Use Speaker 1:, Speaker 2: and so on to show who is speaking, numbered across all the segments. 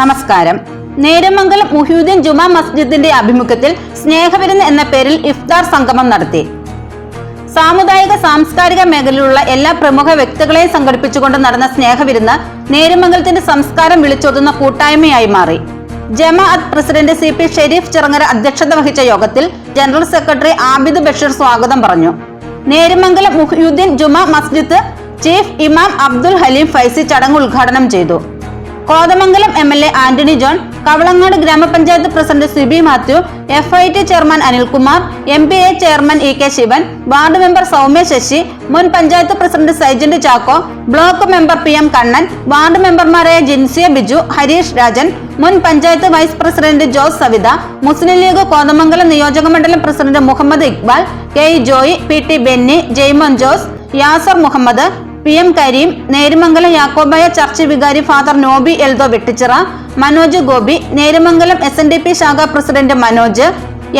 Speaker 1: നമസ്കാരം. നേരമംഗലം മുഹ്യുദ്ദീൻ ജുമാ മസ്ജിദിന്റെ അഭിമുഖത്തിൽ സ്നേഹവിരുന്ന് എന്ന പേരിൽ ഇഫ്താർ സംഗമം നടത്തി. സാമുദായിക സാംസ്കാരിക മേഖലയിലുള്ള എല്ലാ പ്രമുഖ വ്യക്തികളെയും സംഘടിപ്പിച്ചുകൊണ്ട് നടന്ന സ്നേഹവിരുന്ന് നേരമംഗലത്തിന്റെ സംസ്കാരം വിളിച്ചോതുന്ന കൂട്ടായ്മയായി മാറി. ജമാഅത്ത് president C P Shareef Chirangara അധ്യക്ഷത വഹിച്ച യോഗത്തിൽ ജനറൽ സെക്രട്ടറി ആബിദ് ബഷീർ സ്വാഗതം പറഞ്ഞു. നേരമംഗലം മുഹ്യുദ്ദീൻ ജുമാ മസ്ജിദ് ചീഫ് ഇമാം അബ്ദുൽ ഹലീം ഫൈസി ചടങ്ങ് ഉദ്ഘാടനം ചെയ്തു. Kothamangalam M L A Antony John Kavalangad ഗ്രാമപഞ്ചായത്ത് president Sibi Mathew F I T chairman Anilkumar M P A chairman E K Sivan ward member Soumya Sasi മുൻ panchayat president Saijant Chacko block member P M Kannan ward മെമ്പർമാരായ ജിൻസിയ ബിജു ഹരീഷ് രാജൻ മുൻ panchayat vice president Jose Savitha Muslim League Kothamangalam നിയോജക മണ്ഡലം president Muhammad Iqbal K Joy P T Benny Jaimon Jose Yasar Muhammad P M Kareem Nerumangalam Yakobaya church വികാരി father Nobi Eldho Vettichira Manoj Gopi Nerumangalam S N D P ശാഖാ president Manoj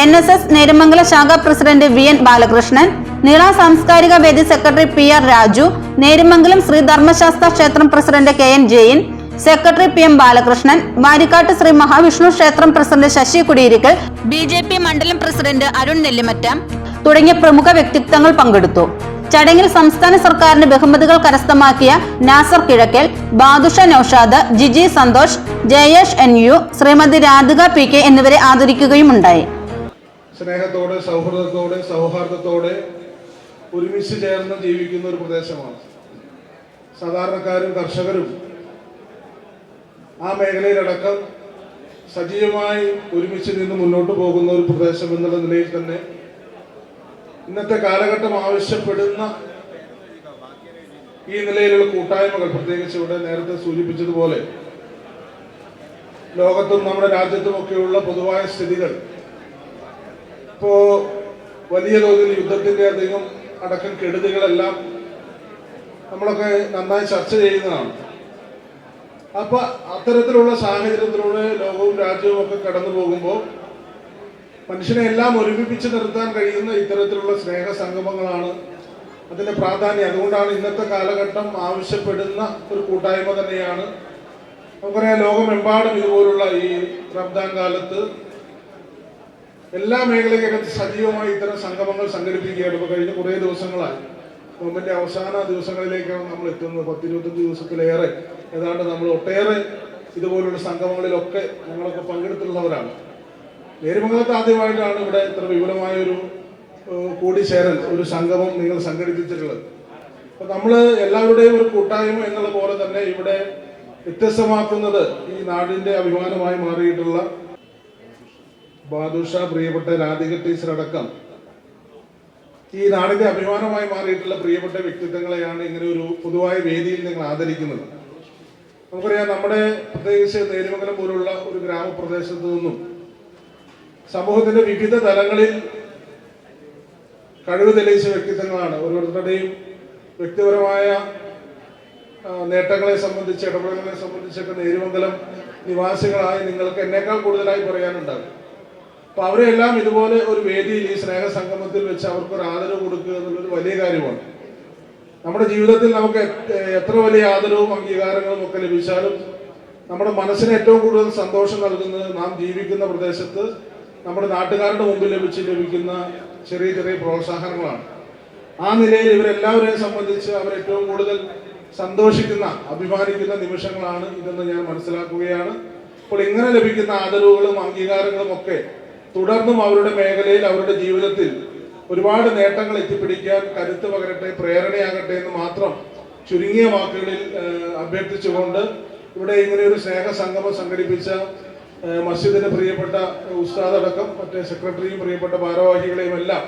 Speaker 1: N S S Nerumangalam ശാഖാ president V N Balakrishnan നീള സാംസ്കാരിക വേദി secretary P R Raju Nerumangalam Sree Dharmasastha ക്ഷേത്രം president K N Jain secretary P M Balakrishnan Varikkattu Sree Mahavishnu ക്ഷേത്രം president Sasi Kudiyirikkal B J P മണ്ഡലം president Arun Nellimattam തുടങ്ങിയ പ്രമുഖ വ്യക്തിത്വങ്ങൾ പങ്കെടുത്തു. ചടങ്ങിൽ സംസ്ഥാന സർക്കാരിന്റെ ബഹുമതികൾ കരസ്ഥമാക്കിയ Nasar Kizhakkal Badusha Noushad Jiji Santhosh Jayesh N U Srimathi Radhika P K എന്നിവരെ ആദരിക്കുകയുമുണ്ടായി.
Speaker 2: സ്നേഹത്തോടെ സൗഹൃദത്തോടെ സൗഹാർദ്ദത്തോടെ ഒരുമിച്ച് ചേർന്ന് ജീവിക്കുന്ന ഒരു പ്രദേശമാണ്. സാധാരണക്കാരും കർഷകരും ആ മേഖലയിലടക്കം സജീവമായി ഒരുമിച്ച് നിന്ന് മുന്നോട്ട് പോകുന്ന ഒരു പ്രദേശം എന്നുള്ള നിലയിൽ തന്നെ ഇന്നത്തെ കാലഘട്ടം ആവശ്യപ്പെടുന്ന ഈ നിലയിലുള്ള കൂട്ടായ്മകൾ പ്രത്യേകിച്ച് ഇവിടെ നേരത്തെ സൂചിപ്പിച്ചതുപോലെ ലോകത്തും നമ്മുടെ രാജ്യത്തുമൊക്കെയുള്ള പൊതുവായ സ്ഥിതികൾ. ഇപ്പോ വലിയ തോതിൽ യുദ്ധത്തിന്റെ അധികം അടക്കം കെടുതികളെല്ലാം നമ്മളൊക്കെ നന്നായി ചർച്ച ചെയ്യുന്നതാണ്. അപ്പൊ അത്തരത്തിലുള്ള സാഹചര്യത്തിലൂടെ ലോകവും രാജ്യവും ഒക്കെ കടന്നു പോകുമ്പോൾ മനുഷ്യനെ എല്ലാം ഒരുമിപ്പിച്ച് നിർത്താൻ കഴിയുന്ന ഇത്തരത്തിലുള്ള സ്നേഹ സംഗമങ്ങളാണ് അതിന്റെ പ്രാധാന്യം. അതുകൊണ്ടാണ് ഇന്നത്തെ കാലഘട്ടം ആവശ്യപ്പെടുന്ന ഒരു കൂട്ടായ്മ തന്നെയാണ്. നമുക്കറിയാം ലോകമെമ്പാടും ഇതുപോലുള്ള ഈ റംദാൻ കാലത്ത് എല്ലാ മേഖലയ്ക്കകത്ത് സജീവമായി ഇത്തരം സംഗമങ്ങൾ സംഘടിപ്പിക്കുകയാണ്. ഇപ്പോൾ കഴിഞ്ഞ കുറേ ദിവസങ്ങളായി. നോമ്പിന്റെ അവസാന ദിവസങ്ങളിലേക്കാണ് നമ്മൾ എത്തുന്നത്. പത്തിരുപത്തഞ്ച് ദിവസത്തിലേറെ ഏതാണ്ട് നമ്മൾ ഒട്ടേറെ ഇതുപോലുള്ള സംഗമങ്ങളിലൊക്കെ ഞങ്ങളൊക്കെ പങ്കെടുത്തിട്ടുള്ളവരാണ്. നേരുമംഗലത്ത് ആദ്യമായിട്ടാണ് ഇവിടെ ഇത്ര വിപുലമായ ഒരു ഏഹ്, കൂടിച്ചേരൽ ഒരു സംഗമം നിങ്ങൾ സംഘടിപ്പിച്ചിട്ടുള്ളത്. അപ്പൊ നമ്മൾ എല്ലാവരുടെയും ഒരു കൂട്ടായ്മ എന്നുള്ള പോലെ തന്നെ ഇവിടെ വ്യത്യസ്തമാക്കുന്നത് ഈ നാടിന്റെ അഭിമാനമായി മാറിയിട്ടുള്ള ബാദുഷ പ്രിയപ്പെട്ട രാധിക ടീച്ചർ അടക്കം. ഈ നാടിന്റെ അഭിമാനമായി മാറിയിട്ടുള്ള പ്രിയപ്പെട്ട വ്യക്തിത്വങ്ങളെയാണ് ഇങ്ങനെ ഒരു പൊതുവായ വേദിയിൽ നിങ്ങൾ ആദരിക്കുന്നത്. നമുക്കറിയാം നമ്മുടെ പ്രത്യേകിച്ച് നേരുമംഗലം പോലുള്ള ഒരു ഗ്രാമപ്രദേശത്തു നിന്നും സമൂഹത്തിന്റെ വിവിധ തലങ്ങളിൽ കഴിവ് തെളിയിച്ച വ്യക്തിത്വങ്ങളാണ്. ഓരോരുത്തരുടെയും വ്യക്തിപരമായ നേട്ടങ്ങളെ സംബന്ധിച്ച് ഇടപെടലുകളെ സംബന്ധിച്ചൊക്കെ നേരുമംഗലം നിവാസികളായി നിങ്ങൾക്ക് എന്നേക്കാൾ കൂടുതലായി പറയാനുണ്ടാകും. അപ്പൊ അവരെല്ലാം ഇതുപോലെ ഒരു വേദിയിൽ ഈ സ്നേഹ സംഗമത്തിൽ വെച്ച് അവർക്ക് ഒരു ആദരവ് കൊടുക്കുക എന്നുള്ളൊരു വലിയ കാര്യമാണ്. നമ്മുടെ ജീവിതത്തിൽ നമുക്ക് എത്ര വലിയ ആദരവും അംഗീകാരങ്ങളും ഒക്കെ ലഭിച്ചാലും നമ്മുടെ മനസ്സിന് ഏറ്റവും കൂടുതൽ സന്തോഷം നൽകുന്നത് നാം ജീവിക്കുന്ന പ്രദേശത്ത് നമ്മുടെ നാട്ടുകാരുടെ മുമ്പിൽ ലഭിച്ച് ലഭിക്കുന്ന ചെറിയ ചെറിയ പ്രോത്സാഹനങ്ങളാണ്. ആ നിലയിൽ ഇവരെല്ലാവരെയും സംബന്ധിച്ച് അവർ ഏറ്റവും കൂടുതൽ സന്തോഷിക്കുന്ന അഭിമാനിക്കുന്ന നിമിഷങ്ങളാണ് ഇതെന്ന് ഞാൻ മനസ്സിലാക്കുകയാണ്. അപ്പോൾ ഇങ്ങനെ ലഭിക്കുന്ന ആദരവുകളും അംഗീകാരങ്ങളും ഒക്കെ തുടർന്നും അവരുടെ മേഖലയിൽ അവരുടെ ജീവിതത്തിൽ ഒരുപാട് നേട്ടങ്ങൾ എത്തിപ്പിടിക്കാൻ കരുത്ത് പകരട്ടെ പ്രേരണയാകട്ടെ എന്ന് മാത്രം ചുരുങ്ങിയ വാക്കുകളിൽ അഭ്യർത്ഥിച്ചുകൊണ്ട് ഇവിടെ ഇങ്ങനെ ഒരു സ്നേഹ സംഗമം സംഘടിപ്പിച്ച മസ്ജിദിന്റെ പ്രിയപ്പെട്ട ഉസ്താദ് അടക്കം മറ്റേ സെക്രട്ടറിയും പ്രിയപ്പെട്ട ഭാരവാഹികളെയും എല്ലാം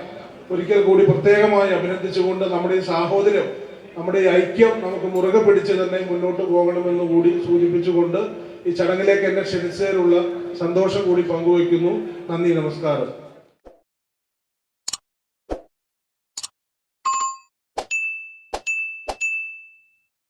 Speaker 2: ഒരിക്കൽ കൂടി പ്രത്യേകമായി അഭിനന്ദിച്ചുകൊണ്ട് നമ്മുടെ ഈ സാഹോദര്യം നമ്മുടെ ഈ ഐക്യം നമുക്ക് മുറുകെ പിടിച്ച് തന്നെ മുന്നോട്ട് പോകണമെന്ന് കൂടി സൂചിപ്പിച്ചുകൊണ്ട് ഈ ചടങ്ങിലേക്ക് എന്നെ ക്ഷണിച്ചതിലുള്ള സന്തോഷം കൂടി പങ്കുവയ്ക്കുന്നു. നന്ദി നമസ്കാരം.